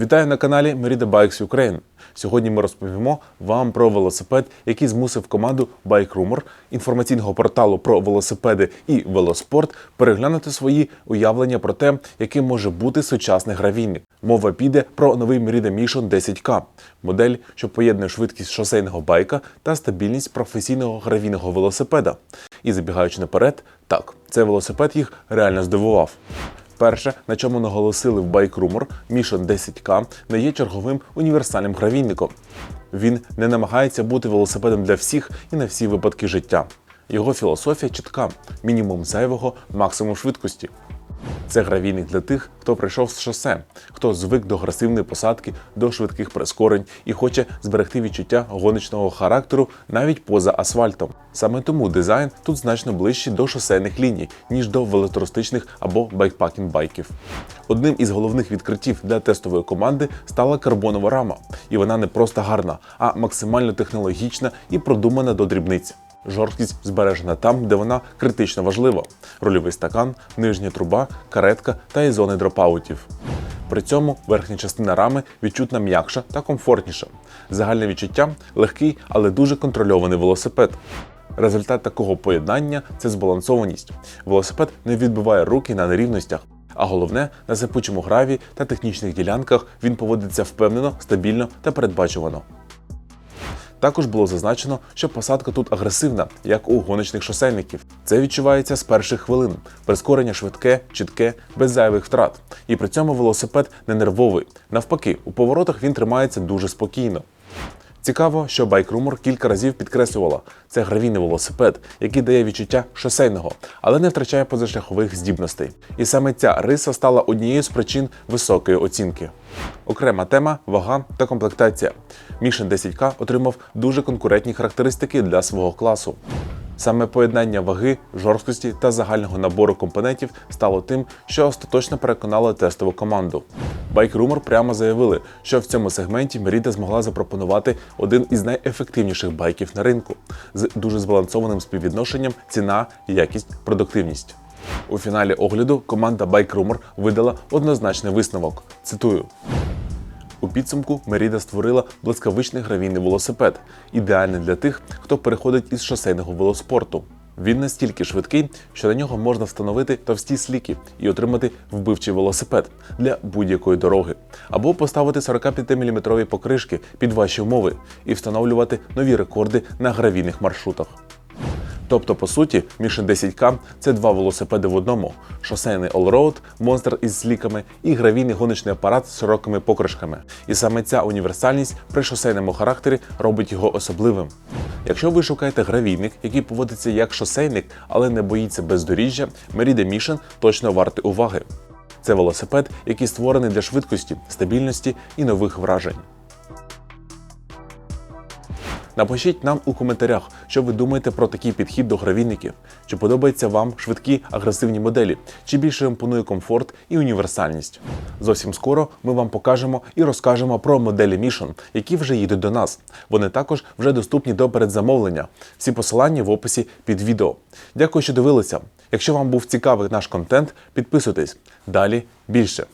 Вітаю на каналі Merida Bikes Ukraine. Сьогодні ми розповімо вам про велосипед, який змусив команду Bike Rumor, інформаційного порталу про велосипеди і велоспорт, переглянути свої уявлення про те, яким може бути сучасний гравійник. Мова піде про новий Merida Mission 10K, модель, що поєднує швидкість шосейного байка та стабільність професійного гравійного велосипеда. І забігаючи наперед, так, цей велосипед їх реально здивував. Перше, на чому наголосили в Bike Rumor, Mission 10K не є черговим універсальним гравійником. Він не намагається бути велосипедом для всіх і на всі випадки життя. Його філософія чітка: мінімум зайвого, максимум швидкості. Це гравійник для тих, хто прийшов з шосе, хто звик до агресивної посадки, до швидких прискорень і хоче зберегти відчуття гоночного характеру навіть поза асфальтом. Саме тому дизайн тут значно ближчий до шосейних ліній, ніж до велотуристичних або байкпакінг байків. Одним із головних відкриттів для тестової команди стала карбонова рама, і вона не просто гарна, а максимально технологічна і продумана до дрібниць. Жорсткість збережена там, де вона критично важлива: рульовий стакан, нижня труба, каретка та і зони дропаутів. При цьому верхня частина рами відчутно м'якша та комфортніша. Загальне відчуття легкий, але дуже контрольований велосипед. Результат такого поєднання це збалансованість. Велосипед не відбиває руки на нерівностях, а головне, на сипучому граві та технічних ділянках він поводиться впевнено, стабільно та передбачувано. Також було зазначено, що посадка тут агресивна, як у гоночних шосейників. Це відчувається з перших хвилин. Прискорення швидке, чітке, без зайвих втрат. І при цьому велосипед не нервовий. Навпаки, у поворотах він тримається дуже спокійно. Цікаво, що Bike Rumor кілька разів підкреслювала, це гравійний велосипед, який дає відчуття шосейного, але не втрачає позашляхових здібностей. І саме ця риса стала однією з причин високої оцінки. Окрема тема вага та комплектація. Мішен 10К отримав дуже конкурентні характеристики для свого класу. Саме поєднання ваги, жорсткості та загального набору компонентів стало тим, що остаточно переконало тестову команду. Bike Rumor прямо заявили, що в цьому сегменті Merida змогла запропонувати один із найефективніших байків на ринку з дуже збалансованим співвідношенням ціна, якість, продуктивність. У фіналі огляду команда Bike Rumor видала однозначний висновок. Цитую. У підсумку Меріда створила блискавичний гравійний велосипед, ідеальний для тих, хто переходить із шосейного велоспорту. Він настільки швидкий, що на нього можна встановити товсті сліки і отримати вбивчий велосипед для будь-якої дороги, або поставити 45-мм покришки під ваші умови і встановлювати нові рекорди на гравійних маршрутах. Тобто, по суті, Mission 10K це два велосипеди в одному: шосейний allroad, монстр із сліками і гравійний гоночний апарат з широкими покришками. І саме ця універсальність при шосейному характері робить його особливим. Якщо ви шукаєте гравійник, який поводиться як шосейник, але не боїться бездоріжжя, Merida Mission точно вартий уваги. Це велосипед, який створений для швидкості, стабільності і нових вражень. Напишіть нам у коментарях, що ви думаєте про такий підхід до гравійників. Чи подобаються вам швидкі агресивні моделі, чи більше імпонує комфорт і універсальність. Зовсім скоро ми вам покажемо і розкажемо про моделі Mission, які вже їдуть до нас. Вони також вже доступні до передзамовлення. Всі посилання в описі під відео. Дякую, що дивилися. Якщо вам був цікавий наш контент, підписуйтесь. Далі більше.